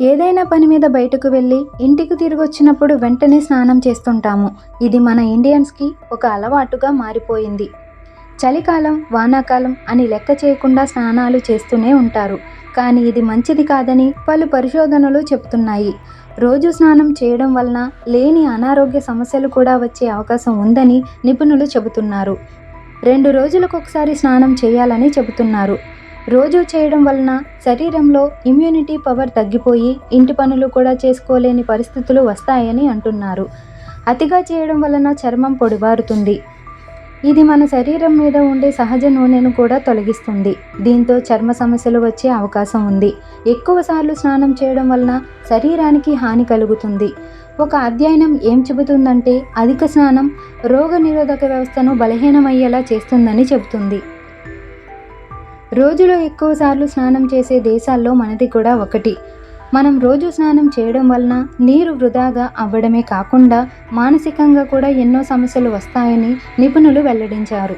ఏదైనా పని మీద బయటకు వెళ్ళి ఇంటికి తిరిగి వచ్చినప్పుడు వెంటనే స్నానం చేస్తుంటాము. ఇది మన ఇండియన్స్కి ఒక అలవాటుగా మారిపోయింది. చలికాలం వానాకాలం అని లెక్క చేయకుండా స్నానాలు చేస్తూనే ఉంటారు. కానీ ఇది మంచిది కాదని పలు పరిశోధనలు చెబుతున్నాయి. రోజు స్నానం చేయడం వలన లేని అనారోగ్య సమస్యలు కూడా వచ్చే అవకాశం ఉందని నిపుణులు చెబుతున్నారు. రెండు రోజులకు ఒకసారి స్నానం చేయాలని చెబుతున్నారు. రోజు చేయడం వలన శరీరంలో ఇమ్యూనిటీ పవర్ తగ్గిపోయి ఇంటి పనులు కూడా చేసుకోలేని పరిస్థితులు వస్తాయని అంటున్నారు. అతిగా చేయడం వలన చర్మం పొడిబారుతుంది. ఇది మన శరీరం మీద ఉండే సహజ నూనెను కూడా తొలగిస్తుంది. దీంతో చర్మ సమస్యలు వచ్చే అవకాశం ఉంది. ఎక్కువసార్లు స్నానం చేయడం వలన శరీరానికి హాని కలుగుతుంది. ఒక అధ్యయనం ఏం చెబుతుందంటే అధిక స్నానం రోగ నిరోధక వ్యవస్థను బలహీనమయ్యేలా చేస్తుందని చెబుతుంది. రోజులో ఎక్కువసార్లు స్నానం చేసే దేశాల్లో మనది కూడా ఒకటి. మనం రోజు స్నానం చేయడం వలన నీరు వృధాగా అవ్వడమే కాకుండా మానసికంగా కూడా ఎన్నో సమస్యలు వస్తాయని నిపుణులు వెల్లడించారు.